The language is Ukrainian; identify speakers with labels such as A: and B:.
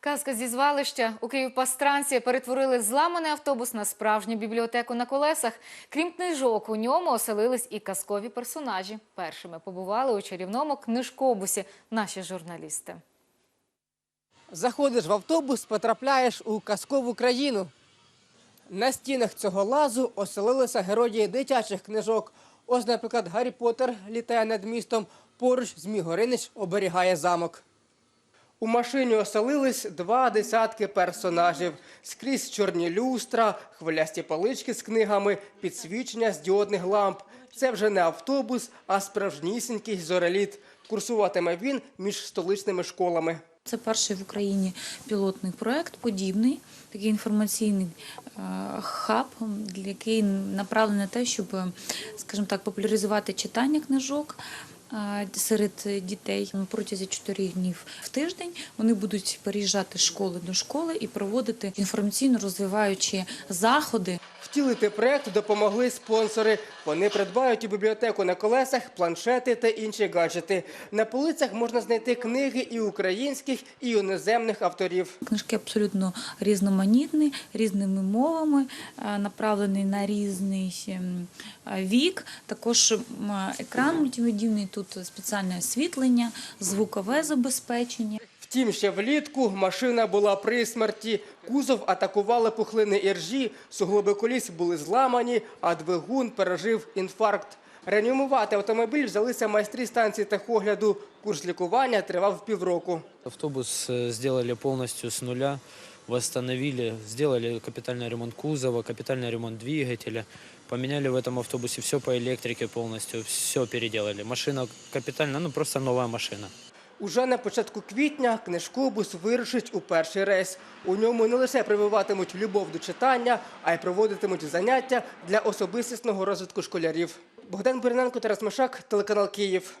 A: Казка зі звалища у Київпастранці перетворили зламаний автобус на справжню бібліотеку на колесах. Крім книжок, у ньому оселились і казкові персонажі. Першими побували у чарівному книжкобусі наші журналісти.
B: Заходиш в автобус, потрапляєш у казкову країну. На стінах цього лазу оселилися герої дитячих книжок. Ось, наприклад, Гаррі Поттер літає над містом, поруч Змій Горинич оберігає замок. У машині оселились два десятки персонажів. Скрізь чорні люстра, хвилясті палички з книгами, підсвічення з діодних ламп. Це вже не автобус, а справжнісінький зореліт. Курсуватиме він між столичними школами.
C: Це перший в Україні пілотний проект, подібний, такий інформаційний е, хаб, який направлений на те, щоб, скажімо так, популяризувати читання книжок. Серед дітей протязі чотирьох днів в тиждень вони будуть переїжджати з школи до школи і проводити інформаційно розвиваючі заходи.
B: Втілити проект допомогли спонсори. Вони придбають у бібліотеку на колесах планшети та інші гаджети. На полицях можна знайти книги і українських, і іноземних авторів.
C: Книжки абсолютно різноманітні, різними мовами, направлені на різний ем, вік. Також екран мультимедійний, тут спеціальне освітлення, звукове забезпечення.
B: Втім, ще влітку машина була при смерті. Кузов атакували пухлини іржі, суглоби коліс були зламані, а двигун пережив інфаркт. Реанімувати автомобіль взялися майстри станції техогляду. Курс лікування тривав півроку.
D: Автобус э, сделали полностью с нуля, восстановили, сделали капитальный ремонт кузова, капитальный ремонт двигателя, поменяли в этом автобусе все по электрике полностью, все переделали. Машина капитально, ну просто новая машина.
B: Уже на початку квітня книжкобус вирушить у перший рейс. У ньому не лише прививатимуть любов до читання, а й проводитимуть заняття для особистісного розвитку школярів. Богдан Бурененко, Тарас Мишак, телеканал Київ.